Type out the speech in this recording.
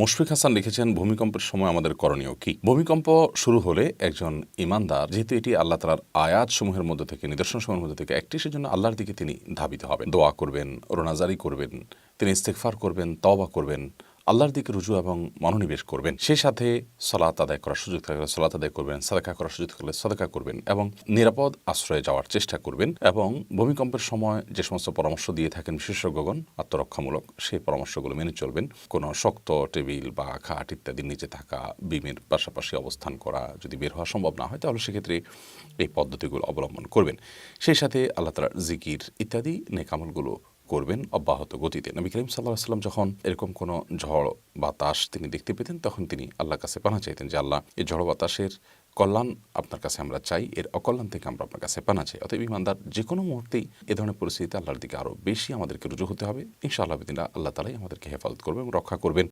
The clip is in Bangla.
মুশফিক হাসান লিখেছেন, ভূমিকম্পের সময় আমাদের করণীয় কি? ভূমিকম্প শুরু হলে একজন ইমানদার, যেহেতু এটি আল্লাহ তালার আয়াত সমূহের মধ্যে থেকে নিদর্শন সমূহের মধ্যে থেকে একটি, সেজন্য আল্লাহর দিকে তিনি ধাবিত হবেন। দোয়া করবেন, রোনাজারি করবেন, তিনি ইস্তেকফার করবেন, তওবা করবেন। আল্লাহর দিকে রুজু এবং মনোনিবেশ করবেন। সেই সাথে সলাত আদায় করার সুযোগ থাকলে সলাত আদায় করবেন, সাদাকা করার সুযোগ থাকলে সাদাকা করবেন এবং নিরাপদ আশ্রয়ে যাওয়ার চেষ্টা করবেন এবং ভূমিকম্পের সময় যে সমস্ত পরামর্শ দিয়ে থাকেন বিশেষজ্ঞগণ, আত্মরক্ষামূলক, সেই পরামর্শগুলো মেনে চলবেন। কোনো শক্ত টেবিল বা খাট ইত্যাদির নিচে থাকা, বিমের পাশাপাশি অবস্থান করা যদি বের হওয়া সম্ভব না হয়, তাহলে সেক্ষেত্রে এই পদ্ধতিগুলো অবলম্বন করবেন। সেই সাথে আল্লাহ তালার জিকির ইত্যাদি নেকামলগুলো করবেন অব্যাহত গতিতে। নবী করিম সাল্লাহ সাল্লাম যখন এরকম কোনো ঝড়, বাতাস তিনি দেখতে পেতেন, তখন তিনি আল্লাহর কাছে পানা চাইতেন যে, আল্লাহ, এই ঝড়, বাতাসের কল্যাণ আপনার কাছে আমরা চাই, এর অকল্যাণ থেকে আমরা আপনার কাছে পানা চাই। অতএব ইমানদার যে কোনো মুহূর্তেই এ ধরনের পরিস্থিতিতে আল্লাহর দিকে আরও বেশি আমাদেরকে রুজু হতে হবে। ইনশাআল্লাহ আল্লাহ তালাই আমাদেরকে হেফাজত করবে এবং রক্ষা করবেন।